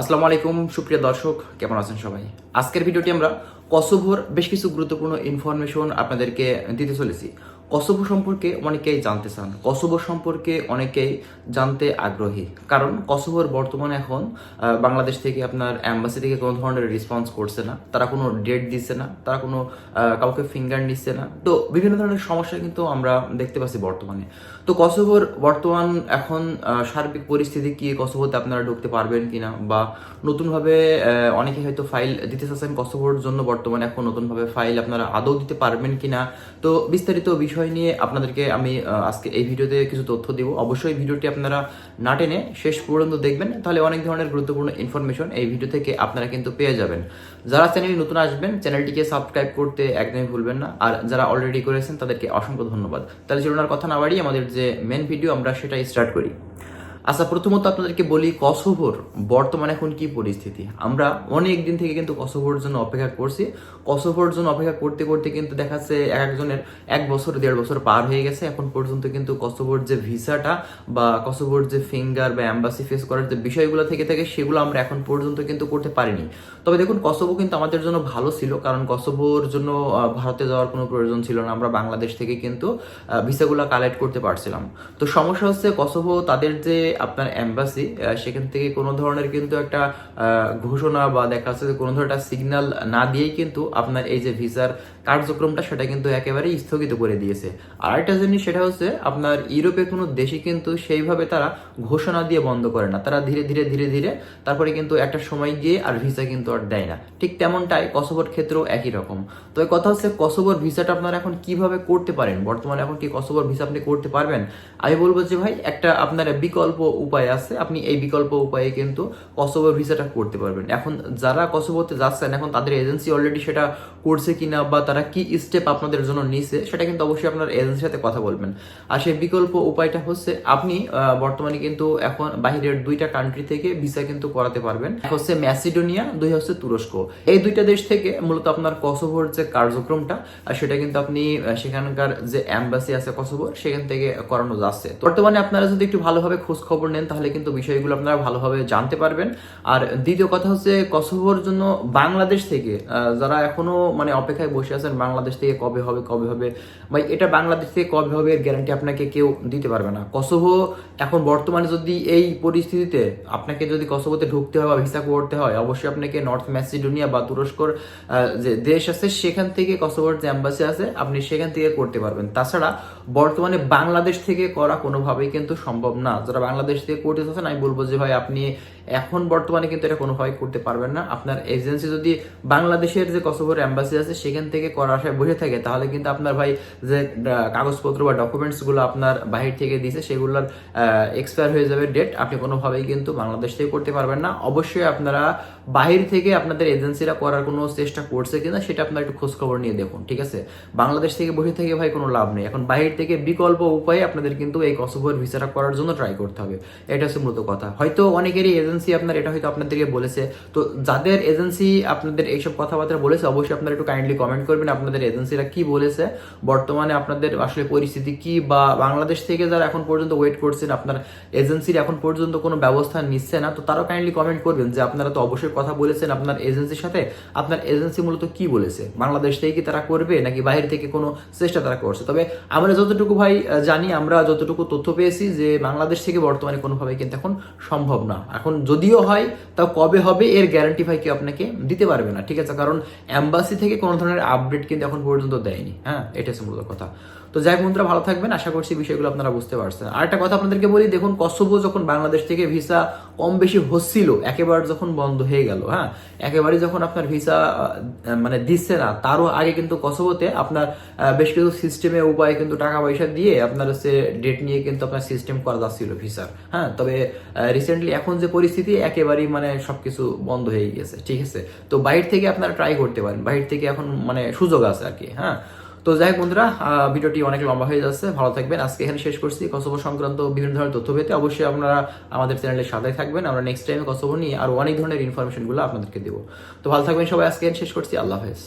আসসালামু আলাইকুম, সুপ্রিয় দর্শক, কেমন আছেন সবাই? আজকের ভিডিওটি আমরা কসোভোর বেশ কিছু গুরুত্বপূর্ণ ইনফরমেশন আপনাদেরকে দিতে চলেছি। কসোভো সম্পর্কে অনেকেই জানতে চান। কসোভো সম্পর্কে অনেকেই জানতে আগ্রহী। কারণ কসোভোর বর্তমানে এখন বাংলাদেশ থেকে আপনার অ্যাম্বাসি থেকে কোনো ধরনের রেসপন্স করছে না। তারা কোনো ডেট দিচ্ছে না। তারা কোনো কাউকে ফিঙ্গার নিচ্ছে না। তো বিভিন্ন ধরনের সমস্যা কিন্তু আমরা দেখতে পাচ্ছি বর্তমানে। তো কসোভোর বর্তমান এখন সার্বিক পরিস্থিতি কি? কসোভোতে আপনারা ঢুকতে পারবেন কি না বা নতুনভাবে অনেকে হয়তো ফাইল দিতে চাচ্ছেন কসোভোর জন্য। বর্তমানে এখন নতুনভাবে ফাইল আপনারা আদৌ দিতে পারবেন কি না তো বিস্তারিত বিষয় নিয়ে আপনাদেরকে আমি আজকে এই ভিডিওতে কিছু তথ্য দিব। অবশ্যই ভিডিওটি আপনারা না টেনে শেষ পর্যন্ত দেখবেন, তাহলে অনেক ধরনের গুরুত্বপূর্ণ ইনফরমেশন এই ভিডিও থেকে আপনারা কিন্তু পেয়ে যাবেন। যারা চ্যানেলে নতুন আসবেন চ্যানেলটিকে সাবস্ক্রাইব করতে একদমই ভুলবেন না। আর যারা অলরেডি করেছেন, তাদেরকে অসংখ্য ধন্যবাদ। তাহলে চলুন আর কথা না বাড়িয়ে আমাদের যে মেন ভিডিও আমরা সেটাই স্টার্ট করি। আচ্ছা প্রথমত আপনাদেরকে বলি কসোভোর বর্তমানে এখন কি পরিস্থিতি? আমরা অনেক দিন থেকে কিন্তু কসোভোর জন্য অপেক্ষা করছি। কসোভোর জন্য অপেক্ষা করতে করতে কিন্তু দেখা যাচ্ছে এক একজনের এক বছর, দেড় বছর পার হয়ে গেছে। এখন পর্যন্ত কিন্তু কসোভোর যে ভিসাটা বা কসোভোর যে ফিঙ্গার বা অ্যাম্বাসি ফেস করার যে বিষয়গুলো থেকে, থাকে সেগুলো আমরা এখন পর্যন্ত কিন্তু করতে পারিনি। তবে দেখুন, কসোভো কিন্তু আমাদের জন্য ভালো ছিল, কারণ কসোভোর জন্য ভারতে যাওয়ার কোনো প্রয়োজন ছিল না। আমরা বাংলাদেশ থেকে কিন্তু ভিসাগুলো কালেক্ট করতে পারছিলাম। তো সমস্যা হচ্ছে কসোভো তাদের যে আপনার অ্যাম্বাসি সেখান থেকে কোনো ধরনের কিন্তু একটা ঘোষণা বা দেখা যাচ্ছে যে কোনো ধরনের একটা সিগন্যাল না দিয়েই কিন্তু আপনার এই যে ভিসার কার্যক্রমটা সেটা কিন্তু একেবারেই স্থগিত করে দিয়েছে। আর একটা জিনিস সেটা হচ্ছে আপনার ইউরোপের কোনো দেশে কিন্তু সেইভাবে তারা ঘোষণা দিয়ে বন্ধ করে না। তারা ধীরে ধীরে ধীরে ধীরে তারপরে কিন্তু একটা সময় গিয়ে আর ভিসা কিন্তু আর দেয় না। ঠিক তেমনটাই কসোভোর ক্ষেত্রেও একই রকম। তবে কথা হচ্ছে কসোভোর ভিসাটা আপনারা এখন কীভাবে করতে পারেন? বর্তমানে এখন কি কসোভোর ভিসা আপনি করতে পারবেন? আমি বলব যে ভাই, একটা আপনার বিকল্প উপায় আছে, আপনি এই বিকল্প উপায়ে কিন্তু কসোভোর ভিসাটা করতে পারবেন। এখন যারা কসোভোতে যাচ্ছেন, এখন তাদের এজেন্সি অলরেডি সেটা করছে কিনা বা তারা কি স্টেপ আপনাদের জন্য নিছে, সেটা কিন্তু অবশ্যই আপনার এজেন্সির সাথে কথা বলবেন। আর সেই বিকল্প উপায়টা হচ্ছে, আপনি বর্তমানে কিন্তু এখন বাহিরের দুইটা কান্ট্রি থেকে ভিসা কিন্তু করাতে পারবেন। এক হচ্ছে ম্যাসিডোনিয়া দুই হচ্ছে তুরস্ক। এই দুইটা দেশ থেকে মূলত আপনার কসোভোর যে কার্যক্রমটা সেটা কিন্তু আপনি সেখানকার যে অ্যাম্বাসি আছে কসোভোর সেখান থেকে করানো যাচ্ছে। বর্তমানে আপনারা যদি একটু ভালোভাবে খোঁজ খবর নেন, তাহলে কিন্তু বিষয়গুলো আপনারা ভালোভাবে জানতে পারবেন। আর দ্বিতীয় কথা হচ্ছে, কসোভোর জন্য বাংলাদেশ থেকে যারা এখনও মানে অপেক্ষায় বসে আছেন, বাংলাদেশ থেকে কবে হবে কবে হবে, ভাই, এটা বাংলাদেশ থেকে কবে হবে এর গ্যারান্টি আপনাকে কেউ দিতে পারবে না। কসোভো এখন বর্তমানে যদি এই পরিস্থিতিতে আপনাকে যদি কসোভোতে ঢুকতে হয় বা ভিসা করতে হয়, অবশ্যই আপনাকে নর্থ ম্যাসিডোনিয়া বা তুরস্কর যে দেশ আছে, সেখান থেকে কসোভোর যে অ্যাম্বাসি আছে, আপনি সেখান থেকে করতে পারবেন। তাছাড়া বর্তমানে বাংলাদেশ থেকে করা কোনোভাবেই কিন্তু সম্ভব না। যারা বাংলাদেশ থেকে করতে চাচ্ছেন আমি বলব যে ভাই, আপনি এখন বর্তমানে কিন্তু এটা কোনোভাবেই করতে পারবেন না। আপনার এজেন্সি যদি বাংলাদেশের যে কসোভোর অ্যাম্বাসি আছে, সেখান থেকে করার আশায় বসে থাকে, তাহলে কিন্তু আপনার ভাই যে কাগজপত্র বা ডকুমেন্টসগুলো আপনার বাহির থেকে দিয়েছে সেগুলোর এক্সপায়ার হয়ে যাবে ডেট আপনি কোনোভাবেই কিন্তু বাংলাদেশ থেকে করতে পারবেন না। অবশ্যই আপনারা বাহির থেকে আপনাদের এজেন্সিরা করার কোনো চেষ্টা করছে কিনা, সেটা আপনার একটু খোঁজ খবর নিয়ে দেখুন, ঠিক আছে? বাংলাদেশ থেকে বসে থেকে ভাই কোনো লাভ নেই। এখন বাহির থেকে বিকল্প উপায়ে আপনাদের কিন্তু এই কসোভোর ভিসাটা করার জন্য ট্রাই করতে হবে। এটা হচ্ছে মূলত কথা। হয়তো অনেকেরই এজেন্সি আপনার এটা হয়তো আপনাদেরকে বলেছে। তো যাদের এজেন্সি আপনাদের এইসব কথাবার্তা বলেছে, অবশ্যই আপনারা একটু কাইন্ডলি কমেন্ট করবেন আপনাদের এজেন্সিরা কি বলেছে। বর্তমানে আপনাদের আসলে পরিস্থিতি কি বা বাংলাদেশ থেকে যারা এখন পর্যন্ত ওয়েট করছেন, আপনার এজেন্সির এখন পর্যন্ত কোনো ব্যবস্থা নিচ্ছে না, তো তারাও কাইন্ডলি কমেন্ট করবেন যে আপনারা তো অবশ্যই কথা বলেছেন আপনার এজেন্সির সাথে। আপনার এজেন্সি মূলত কি বলেছে? বাংলাদেশ থেকে কি তারা করবে নাকি বাইরে থেকে কোনো চেষ্টা তারা করছে? তবে আমরা যতটুকু ভাই জানি, আমরা যতটুকু তথ্য পেয়েছি যে বাংলাদেশ থেকে বর্তমানে কোনোভাবে কিন্তু এখন সম্ভব না। এখন যদিও হয়, তাও কবে হবে এর গ্যারান্টি ভাই কেউ আপনাকে দিতে পারবে না, ঠিক আছে? কারণ অ্যাম্বাসি থেকে কোনো ধরনের আপডেট কিন্তু এখন পর্যন্ত দেয়নি। হ্যাঁ এটা হচ্ছে মূলত কথা। তো যাই হোক বন্ধুরা, ভালো থাকবেন। আশা করছি বিষয়গুলো আপনারা বুঝতে পারছেন। আর একটা কথা আপনাদেরকে বলি, দেখুন কসোভো যখন বাংলাদেশ থেকে ভিসা কম বেশি হচ্ছিল, একেবারে যখন বন্ধ হয়ে গেল হ্যাঁ? একেবারে যখন আপনার ভিসা মানে দিচ্ছে না, তারও আগে কিন্তু কসোভোতে আপনার বেশ কিছু সিস্টেমে উপায়ে কিন্তু টাকা পয়সা দিয়ে আপনার হচ্ছে ডেট নিয়ে কিন্তু আপনার সিস্টেম করা যাচ্ছিল ভিসার হ্যাঁ? তবে রিসেন্টলি এখন যে পরিস্থিতি, একেবারেই মানে সবকিছু বন্ধ হয়ে গেছে, ঠিক আছে? তো বাইরে থেকে আপনারা ট্রাই করতে পারেন বাইরে থেকে এখন মানে সুযোগ আছে আর কি হ্যাঁ? তো যাই হোক বন্ধুরা ভিডিওটি অনেক লম্বা হয়ে যাচ্ছে, ভালো থাকবেন। আজকে এখানে শেষ করছি। কসবো সংক্রান্ত বিভিন্ন ধরনের তথ্য পেতে অবশ্যই আপনারা আমাদের চ্যানেলের সাথে থাকবেন। আমরা নেক্সট টাইমে কসবো নিয়ে আরও অনেক ধরনের ইনফরমেশনগুলো আপনাদেরকে দেবো। তো ভালো থাকবেন সবাই, আজকে শেষ করছি। আল্লাহ হাফেজ।